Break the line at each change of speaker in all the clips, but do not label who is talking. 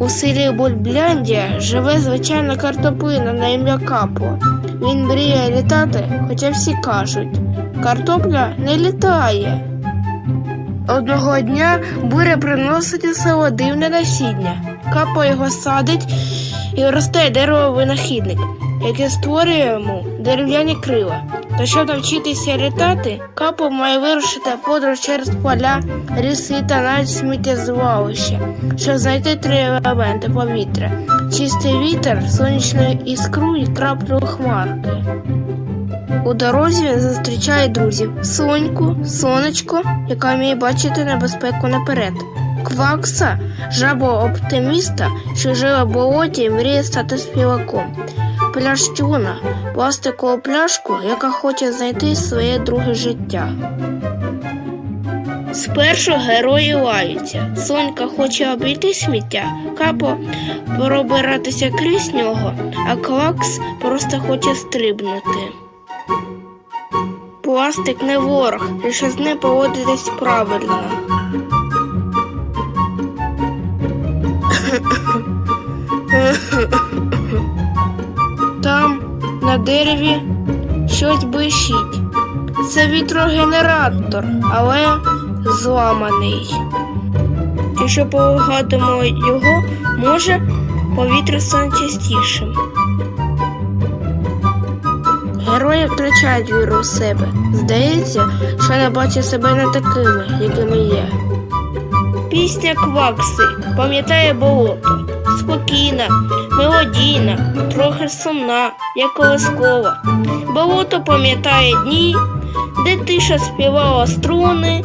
У селі Бульбляндія живе звичайна картоплина на ім'я Капо. Він мріє літати, хоча всі кажуть, картопля не літає. Одного дня буря приносить у село дивне насіння. Капо його садить і росте дерево винахідник, яке створює йому дерев'яні крила. Та щоб навчитися літати, капо має вирушити подорож через поля, ліси та навіть сміттєзвалище, щоб знайти три елементи повітря: чистий вітер, сонячну іскру і краплю хмарки. У дорозі він зустрічає друзів Соньку, сонечко, яка вміє бачити небезпеку наперед. Квакса, жабу оптиміста, що живе в болоті і мріє стати співаком. Пляштюна, пластикову пляшку, яка хоче знайти своє друге життя. Спершу герої лаються. Сонька хоче обійти сміття, капо пробиратися крізь нього, а Квакс просто хоче стрибнути. Пластик не ворог, лише з ним поводитись правильно. На дереві, щось блищить. Це вітрогенератор, але зламаний. Якщо полагатимо його, може повітря стане частішим. Герої втрачають віру в себе. Здається, що не бачать себе не такими, якими є. Пісня Квакси пам'ятає болото. Спокійна, мелодійна, трохи сумна, як колискова. Болото пам'ятає дні, де тиша співала струни,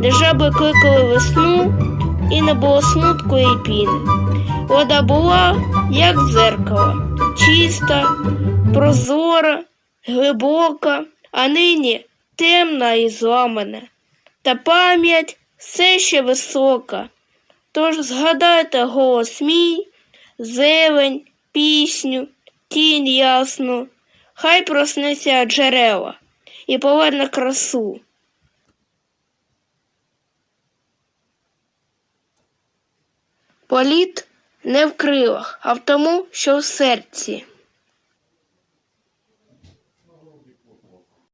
де жаби кликали весну, і не було смутку і піни. Вода була, як дзеркало, чиста, прозора, глибока, а нині темна і зламана. Та пам'ять все ще висока. Тож згадайте голос мій, зелень, пісню, тінь ясну, хай проснеться джерела і поверне красу. Політ не в крилах, а в тому, що в серці.